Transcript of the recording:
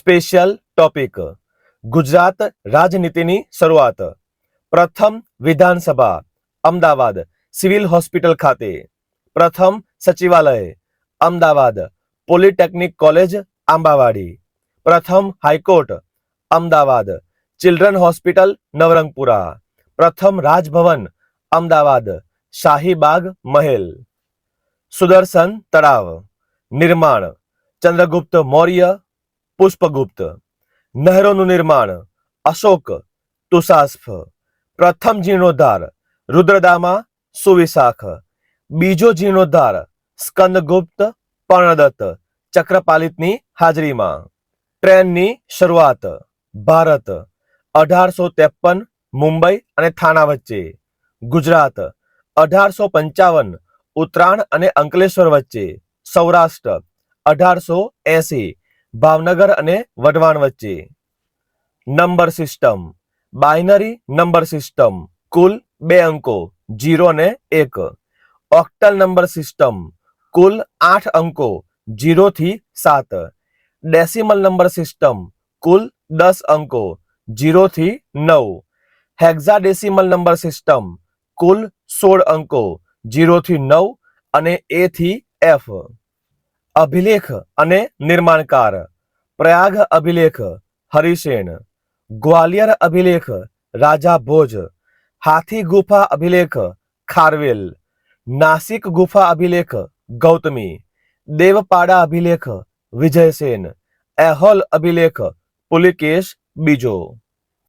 Special topic, Gujarat રાજનીતિની શરૂઆત. પ્રથમ વિધાનસભા, અમદાવાદ સિવિલ હોસ્પિટલ ખાતે. પ્રથમ સચિવાલય, અમદાવાદ પોલિટેકનિક કોલેજ, આંબાવાડી. પ્રથમ high court, Ahmedabad children hospital, Navrangpura. પ્રથમ રાજભવન, અમદાવાદ શાહીબાગ મહેલ. સુદર્શન તળાવ. નિર્માણ, ચંદ્રગુપ્ત મૌર્ય પુષ્પગુપ્ત, નહેરોનું નિર્માણ, અશોક, તુષાસ્ફ, પ્રથમ જીર્ણોદ્ધાર, રુદ્રદામા, સુવિશાખ, બીજો જીર્ણોદ્ધાર, સ્કંદગુપ્ત, પર્ણદત્ત, ચક્રપાલિતની હાજરીમાં. ટ્રેનની શરૂઆત, ભારત, અઢારસો ત્રેપન, મુંબઈ અને થાણા વચ્ચે. ગુજરાત, અઢારસો પંચાવન, ઉત્તરાયણ અને અંકલેશ્વર વચ્ચે. સૌરાષ્ટ્ર, અઢારસો એસી ભાવનગર અને વઢવાણ વચ્ચે. Number system. Binary number system. કુલ બે અંકો, જીરો અને એક. Octal number system. કુલ આઠ અંકો, જીરો થી સાત. Decimal number system. કુલ દસ અંકો, જીરો થી નવ. Hexadecimal number system. કુલ સોળ અંકો, જીરો થી નવ અને એ થી એફ. અભિલેખ અને નિર્માણકાર. પ્રયાગ અભિલેખ, હરિસેન. ગ્વાલિયર અભિલેખ, રાજા ભોજ. હાથી ગુફા અભિલેખ, ખારવેલ. નાસિક ગુફા અભિલેખ, ગૌતમી. દેવપાડા અભિલેખ, વિજયસેન. એહોલ અભિલેખ, પુલિકેશ બીજો.